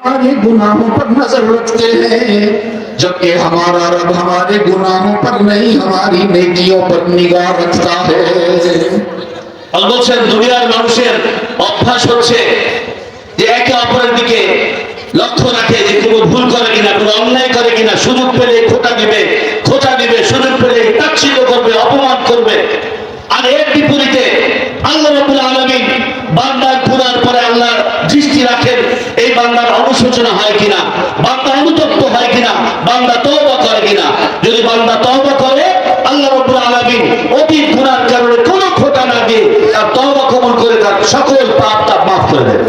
हमारे गुनाहों पर नजर रखते हैं जबकि हमारा रब हमारे गुनाहों पर नहीं हमारी नेकियों पर निगाह रखता है আর বলছেন দুনিয়ার মানুষের অভ্যাস হচ্ছে যে একে অপরের দিকে লক্ষ্য রাখে যে কোনো ভুল করে কিনা কোনো অন্যায় করে কিনা সুযোগ পেলে খোটা দিবে খোঁচা দিবে সুযোগ পেলে তাচ্ছিল্য করবে অপমান করবে আর এর বিপরীতে আল্লাহ রাব্বুল আলামিন বান্দার গুনার পরে আল্লাহ দৃষ্টি রাখেন এই বান্দার অনুশোচনা হয় কিনা বান্দা অনুতপ্ত হয় কিনা বান্দা তওবা করে কিনা যদি বান্দা তওবা করে আল্লাহ রাব্বুল আলামিন অতীত গুনার কারণে কোনো খোটা না দিয়ে তার তওবা কবুল করে তার সকল পাপ তার মাফ করে দেন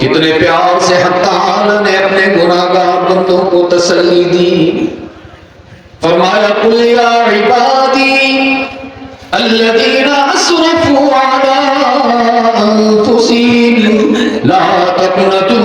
कितने प्यार से हत्ताला ने अपने गुनाहगार बंदों को तसल्ली दी फरमाया कुल या इबादी الذين أسرفوا على أنفسهم لا تقنطوا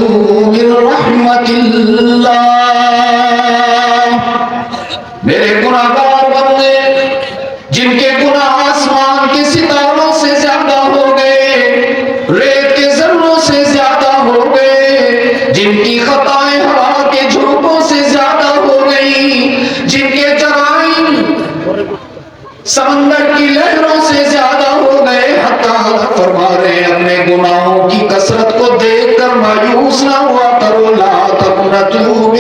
سمندر کی لہروں سے زیادہ ہو گئے۔ حتا فرما رہے اپنے گناہوں کی کثرت کو دیکھ کر مایوس نہ ہوا کرو۔ لا تکن تو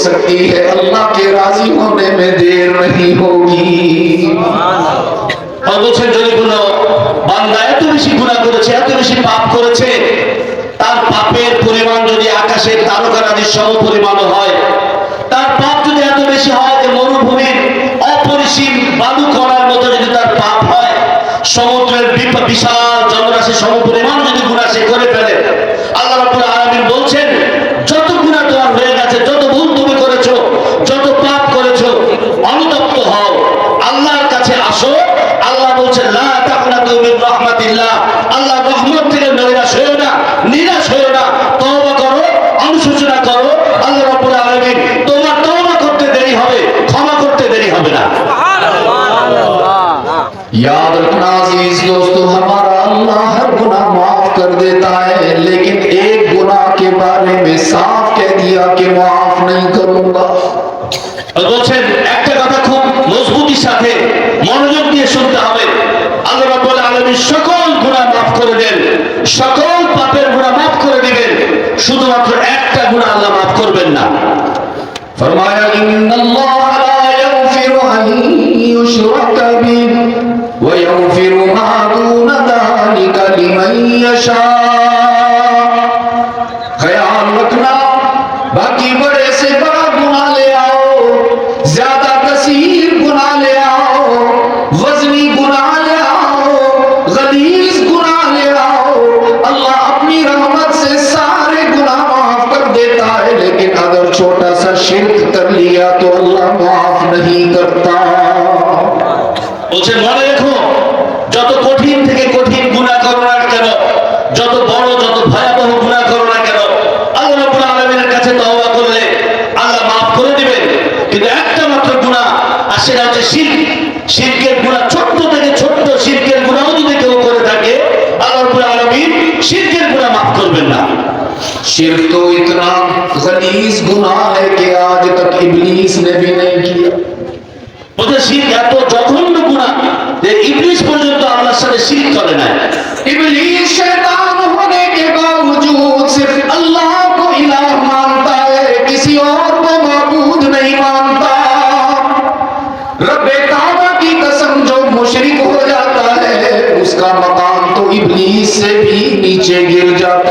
सकती है अल्लाह के राजी होने में देर नहीं होगी আর বলছেন যদি কোনো বান্দা এত বেশি গুনাহ করেছে এত বেশি পাপ করেছে তার পাপের পরিমাণ যদি আকাশের তারকারাজির সম পরিমাণ হয় তার পাপ যদি এত বেশি হয় যে মরুভূমির অপরিসীম বালু করার মতো যদি তার পাপ হয় সমুদ্রের বিপ- বিশাল জলরাশি সম পরিমাণ যদি গুনাহ সে করে ফেলে না ফরমায়া ইন্নাল্লাহ লা ইয়াগফিরু আন ইউশরাকা বিহি ওয়া ইয়াগফিরু মা দুনা যালিকা লিমান ইয়াশা شرک تو اتنا غلیظ گناہ ہے کہ آج تک ابلیس نے بھی نہیں کیا۔ ওদের শিখ এত জঘন্য গুণা যে ইবলিস পর্যন্ত আল্লাহর সাথে শিখ করে ہے۔ ابلیس شیطان ہونے کے باوجود صرف اللہ کو الہ مانتا ہے، کسی اور کو معبود نہیں مانتا۔ رب کعبہ کی قسم جو مشرک ہو جاتا ہے، اس کا مقام تو ابلیس سے بھی نیچے گر جاتا ہے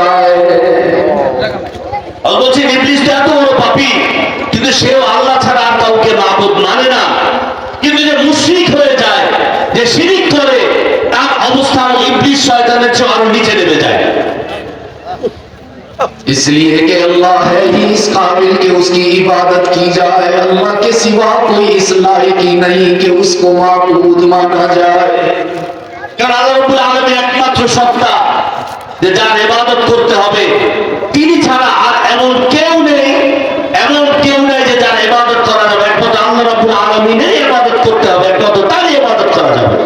শয়তানের চেয়ে আরো নিচে নেমে যায় इसलिए कि अल्लाह है ही इस काबिल कि उसकी इबादत की जाए अल्लाह के सिवा कोई इस लायक ही नहीं कि उसको माबूद माना जाए কারণ আল্লাহ রাব্বুল আলামিন একমাত্র সত্তা যে যার ইবাদত করতে হবে তিনি ছাড়া আর এমন কেউ নেই এমন কেউ নেই যে যার ইবাদত করা যাবে একমাত্র আল্লাহ রাব্বুল আলামিনের ইবাদত করতে হবে একমাত্র তারই ইবাদত করা যাবে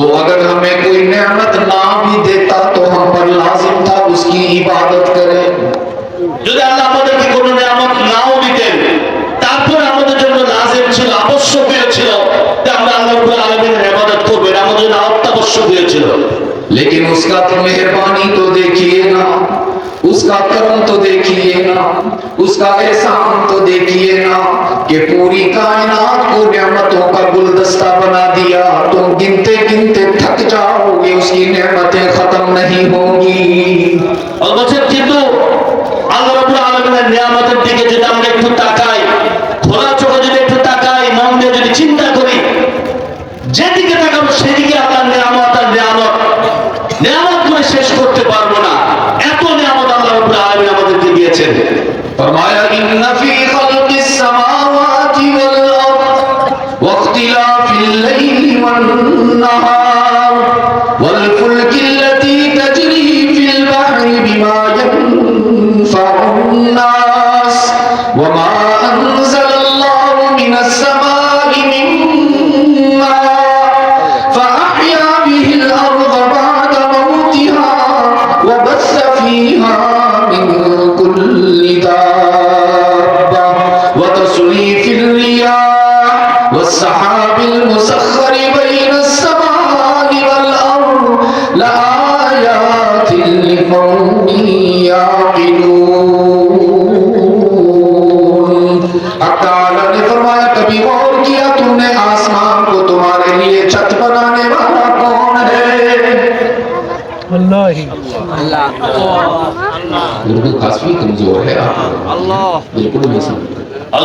वो अगर हमें कोई नेमत ना भी देता तो हम पर लाजिम था उसकी इबादत करें যদি আল্লাহ আমাদেরকে কোনো নিয়ামত নাও দিতেন তারপর আমাদের জন্য লাজিম ছিল আবশ্যকীয় ছিল যে আমরা আল্লাহ রাব্বুল আলামিনের ইবাদত করব এটা আমাদের জন্য অত্যাবশ্যকীয় ছিল लेकिन उसका तो मेहरबानी तो देखिए ना उसका करम तो देखिए ना उसका एहसान तो देखिए ना کہ پوری کائنات کو نعمتوں کا گلدستہ بنا دیا۔ تم گنتے گنتے تھک جاؤ گے، اس کی نعمتیں ختم نہیں ہوں گی۔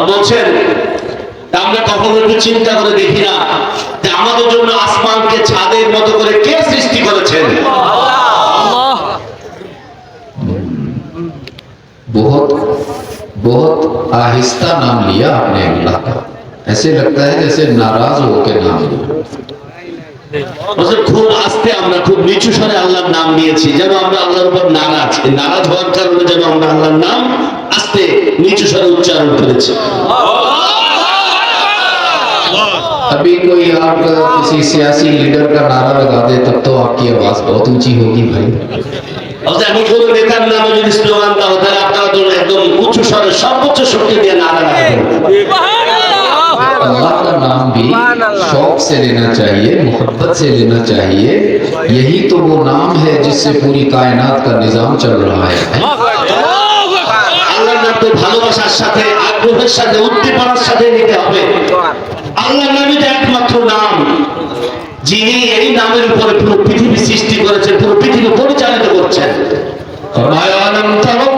বলছেন তা আমরা কখনো একটু চিন্তা করে দেখি না যে আমাদের জন্য আসমানকে ছাদের মতো করে কে সৃষ্টি করেছেন बहुत बहुत आहिस्ता नाम लिया आपने अल्लाह का ऐसे लगता है जैसे नाराज होकर नाम लिया বলছেন খুব আস্তে আমরা খুব নিচু স্বরে আল্লাহর নাম নিয়েছি যেন আমরা আল্লাহর উপর নারাজ এই নারাজ হওয়ার কারণে যেন আমরা আল্লাহর নাম আস্তে নিচু স্বরে উচ্চারণ করেছি अभी कोई आप किसी सियासी लीडर का नारा लगा दे तब तो आपकी आवाज बहुत ऊंची होगी भाई অর্থাৎ এমন কোন নেতার নামে যদি স্লোগান দাও তাহলে আপনারা তো একদম উচ্চ স্বরে সর্বোচ্চ শক্তি দিয়ে নারা লাগাবেন अल्लाह का नाम भी शौक से लेना चाहिए मोहब्बत से लेना चाहिए यही तो वो नाम है जिससे पूरी कायनात का निजाम चल रहा है আল্লাহর নাম তো ভালোবাসার সাথে আগ্রহের সাথে উদ্দীপনার সাথে নিতে হবে আল্লাহর নামই তো একমাত্র নাম যিনি এই নামের উপরে পুরো পৃথিবী সৃষ্টি করেছেন পুরো পৃথিবী পরিচালিত করছেন फरमाया अलम तरो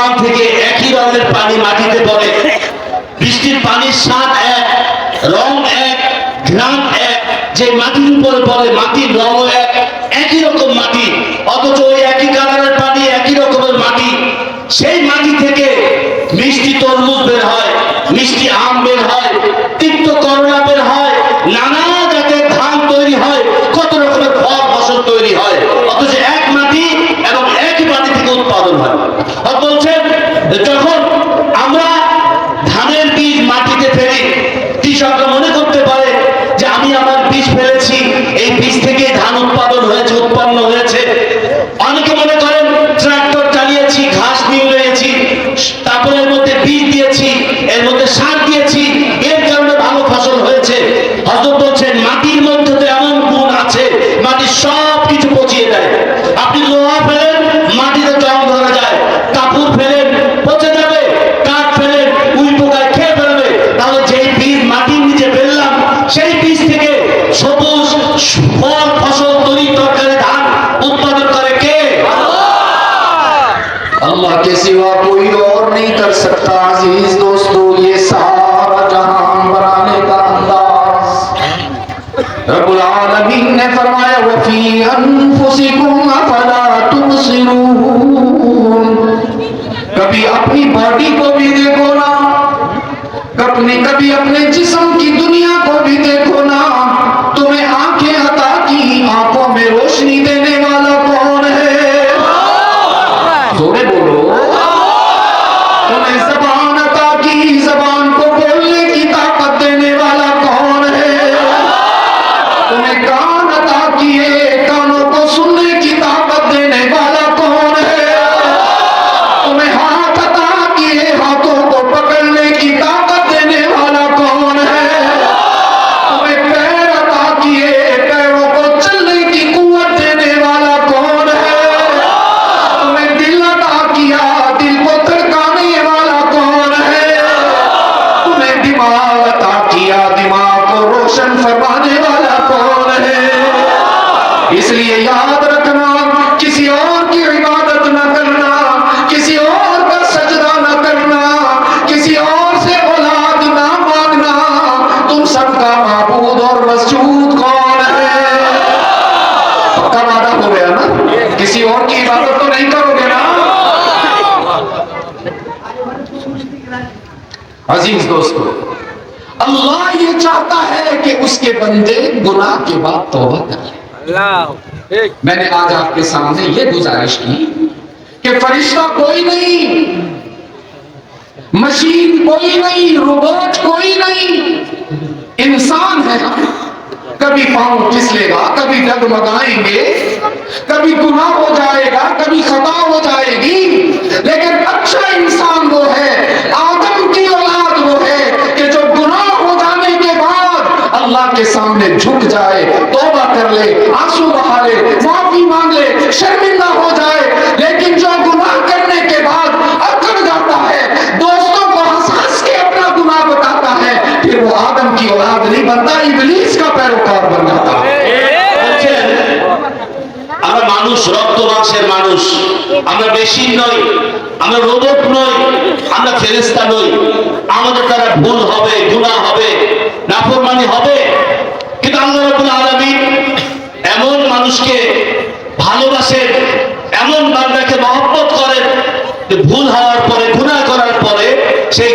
আসমান থেকে একই ধরনের পানি মাটিতে পড়ে। বৃষ্টির পানির স্বাদ এক, রং এক ঘ্রাম এক। যে মাটির উপর পড়ে, মাটির রং এক। একই রকম মাটি, অথচ ওই একই কালারের পানি, একই রকমের মাটি। সেই মাটি থেকে মিষ্টি তরমুজ বের হয়, মিষ্টি আম বের হয়, তিক্ত করলা বের হয়, নানা জাতের ধান তৈরি হয়, কত রকমের ফল ফসল তৈরি হয়। অথচ এক মাটি এবং একই মাটি থেকে উৎপাদন হয়। অথচ যখন العالمین نے فرمایا وفی انفسکم افلا تبصرون کبھی اپنی باڈی کو بھی دیکھو نا کبھی اپنے جسم کی عزیز دوستو اللہ یہ چاہتا ہے کہ اس کے بندے گناہ کے بعد توبہ کر لیں میں نے آج آپ کے سامنے یہ گزارش کی کہ فرشتہ کوئی نہیں مشین کوئی نہیں روبوٹ کوئی نہیں انسان ہے۔ کبھی پاؤں کھسلے گا کبھی ڈگمگائیں گے کبھی گناہ ہو جائے گا کبھی خطا ہو جائے گی لیکن اچھا انسان اللہ کے سامنے جھک جائے، توبہ کر لے، آنسو بہا لے، معافی مانگ لے، شرمندہ ہو جائے۔ لیکن جو گناہ کرنے کے بعد اکڑ جاتا ہے، دوستوں کو ہنس ہنس کے اپنا گناہ بتاتا ہے، پھر وہ آدم کی اولاد نہیں بنتا، ابلیس کا پیروکار بن جاتا ہے۔ আমরা মানুষ রক্ত মাংসের মানুষ আমরা মেশিন নই আমরা রোবট নই, আমরা ফেরেস্তা নই। আমাদের দ্বারা ভুল হবে গুণা হবে, নাফরমানি হবে। কিন্তু আল্লাহ রাব্বুল আলামিন এমন মানুষকে ভালোবাসেন, এমন বান্দাকে মহব্বত করেন যে ভুল হওয়ার পরে গুণা করার পরে সেই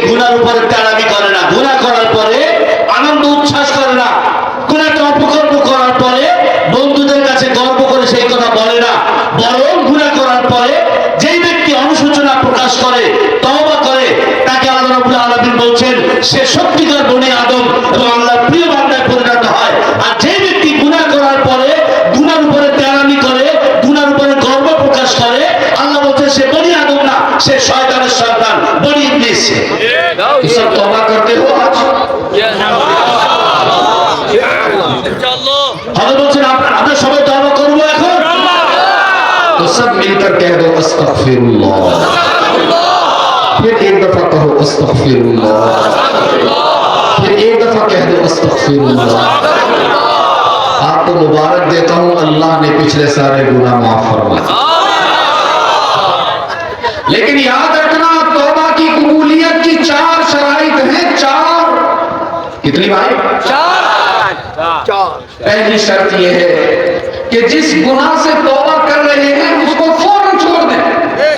استغفر اللہ پھر ایک دفعہ کہو استغفر اللہ پھر ایک دفعہ کہہ دو استغفر اللہ آپ کو مبارک دیتا ہوں اللہ نے پچھلے سارے گناہ معاف فرمائے. لیکن یاد رکھنا توبہ کی قبولیت کی چار شرائط ہیں چار. کتنی بھائی؟ چار. پہلی شرط یہ ہے کہ جس گناہ سے توبہ کر رہے ہیں اس کو فوراً چھوڑ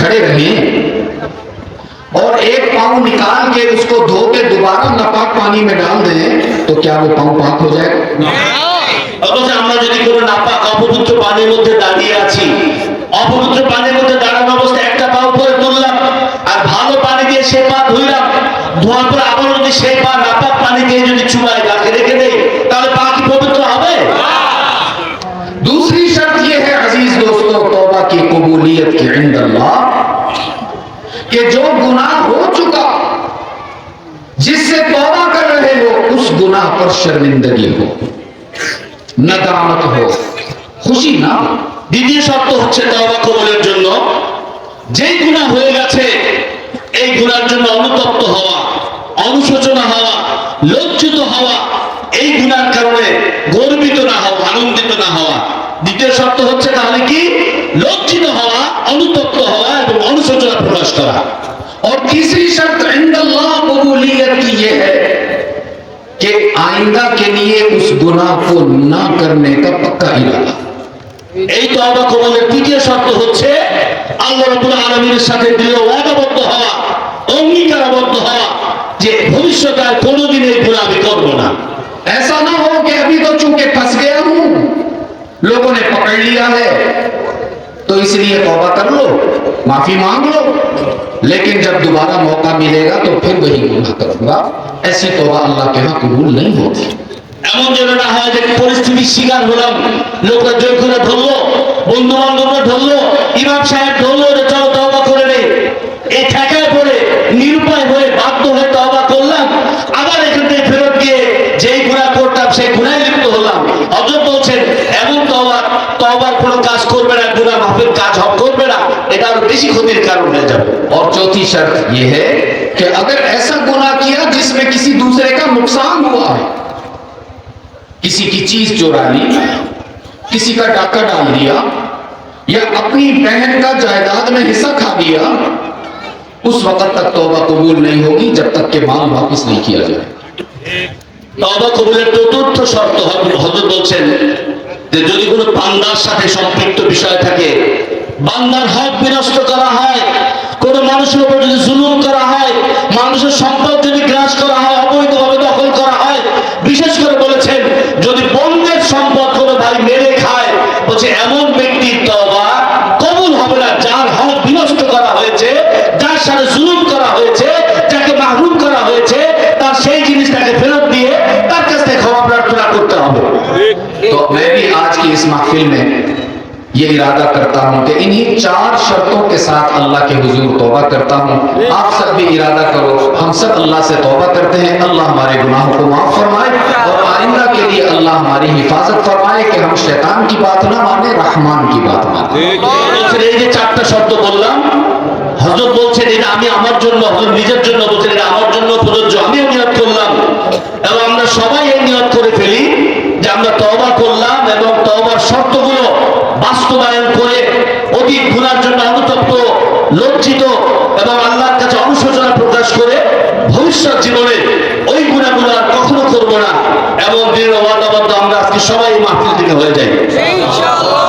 کھڑے رہیں اور ایک پاؤں نکال کے اس کو دھو کے دوبارہ ناپاک پانی میں ڈال دیں تو کیا وہ پاؤں پاک ہو جائے گا؟ অথচ আমরা যদি কোনো নাপাক অপবিত্র পানির মধ্যে দাঁড়িয়ে আছি অপবিত্র পানির মধ্যে দাঁড়ানো অবস্থায় একটা পা উপরে তুললাম আর ভালো পানি দিয়ে সে পা ধুইলাম ধোয়ার পর আবার যদি সেই পা নাপাক পানি দিয়ে گا۔ চুমায় গাছে دیں দেয় پاک کی پوپت تو آوے دوسری شرط یہ ہے عزیز دوستو، توبہ کی قبولیت کے عند اللہ۔ कि जो गुनाह हो चुका जिससे तौबा कर रहे हो उस गुनाह पर शर्मिंदगी हो नदामत हो खुशी ना हो দ্বিতীয় শর্ত হচ্ছে তওবা কবুলের জন্য যেই গুনাহ হয়ে গেছে এই গুনার জন্য অনুতপ্ত হওয়া অনুশোচনা হওয়া লজ্জিত হওয়া এই গুনার কারণে গর্বিত না হওয়া আনন্দিত না হওয়া দ্বিতীয় শর্ত হচ্ছে তাহলে কি লজ্জিত হওয়া অনুতপ্ত হওয়া এবং অনুশোচনা প্রকাশ করা और तीसरी शर्त इंद अल्लाह कबूलियत की यह है कि आइंदा के लिए उस गुनाह को ना करने का पक्का इरादा এই তওবা কবুলের তৃতীয় শর্ত হচ্ছে আল্লাহ রাব্বুল আলামিনের সাথে দৃঢ় ওয়াদাবদ্ধ হওয়া অঙ্গীকারবদ্ধ হওয়া যে ভবিষ্যতে আর কোনোদিন এই গুনাহ আমি করব না ऐसा ना हो कि अभी तो चूंकि फंस गया हूं लोगों ने पकड़ लिया है तो इसलिए तौबा कर लो माफी मांग लो लेकिन जब दोबारा मौका मिलेगा तो फिर वही गुनाह करूंगा ऐसी तौबा अल्लाह के यहाँ कबूल नहीं होती এমন যেন না হয় যে পরিস্থিতির শিকার হলাম লোকরা জয় করে ধরলো বন্ধু বান্ধবরা ধরলো ইমাম সাহেব ধরলো রে চলো کسی کو خودی کر میں جاؤ اور چوتھی شرط یہ ہے کہ اگر ایسا گناہ کیا جس میں کسی دوسرے کا نقصان ہوا ہے کسی کی چیز چورانی کسی کا ڈاکہ ڈال دیا یا اپنی بہن کا جائیداد میں حصہ کھا دیا اس وقت تک توبہ قبول نہیں ہوگی جب تک کہ مال واپس نہیں کیا جائے۔ توبہ কবুলের চতুর্থ শর্ত হজরত বলছেন যে যদি কোনো পান্ডার সাথে সম্পৃক্ত বিষয় থাকে বান্দার হক বিনষ্ট করা হয়, কোন মানুষের উপর যদি জুলুম করা হয়, মানুষের সম্পদ যদি গ্রাস করা হয়, অবৈধভাবে দখল করা হয়, বিশেষ করে বলেছেন, যদি বন্ধের সম্পদ কোনো ভাই মেরে খায়, বলছে এমন ব্যক্তির তবা কবুল হবে না, যার হক বিনষ্ট করা হয়েছে, যার সাথে জুলুম করা হয়েছে, যাকে মাহরুম করা হয়েছে, তার সেই জিনিসটাকে ফেরত দিয়ে তার কাছ থেকে ক্ষমা প্রার্থনা করতে হবে। তো মেবি আজ ইস মাহফিল ये इरादा करता हूं कि इन्हीं चार शर्तों के साथ अल्लाह के हुजूर तौबा करता हूं आप सब भी इरादा करो हम सब अल्लाह से तौबा करते हैं अल्लाह हमारे गुनाहों को माफ फरमाए और आइंदा के लिए अल्लाह हमारी हिफाजत फरमाए कि हम शैतान की बात ना माने रहमान की बात माने বলছেন এই যে চারটা শব্দ বললাম হজরত বলছেন এটা আমি আমার জন্য হজরত নিজের জন্য বলছেন এটা আমার জন্য প্রযোজ্য আমিও নিয়ত করলাম এবং আমরা সবাই এই নিয়ত করে ফেলি যে আমরা তওবা করলাম এবং তওবার শর্তগুলো বাস্তবায়ন করে অধিক গুণার জন্য অনুতপ্ত লজ্জিত এবং আল্লাহর কাছে অনুশোচনা প্রকাশ করে ভবিষ্যৎ জীবনে ওই গুণাগুলো আর কখনো করব না এবং দৃঢ় আমরা আজকে সবাই মাহফিল থেকে হয়ে যাই। ইনশাআল্লাহ।